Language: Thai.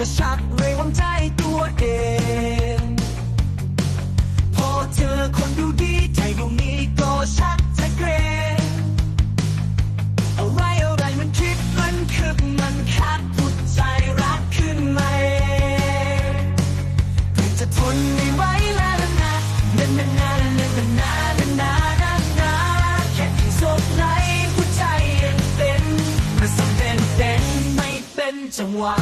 กระชักไม่วางใจตัวเอง พอเจอคนดูดีใจดวงนี้ก็ชักจะเกรงอะไรอะไรมันคิดมันคึกมันคาดพุดใจรักขึ้นมาเองจะทนไม่ไหวแล้วนะนานนานนานนานนานนานนานแค่เพียงสบไหลหัวใจยังเต้นมันสั่นเต้นเต้นไม่เป็นจังหวะ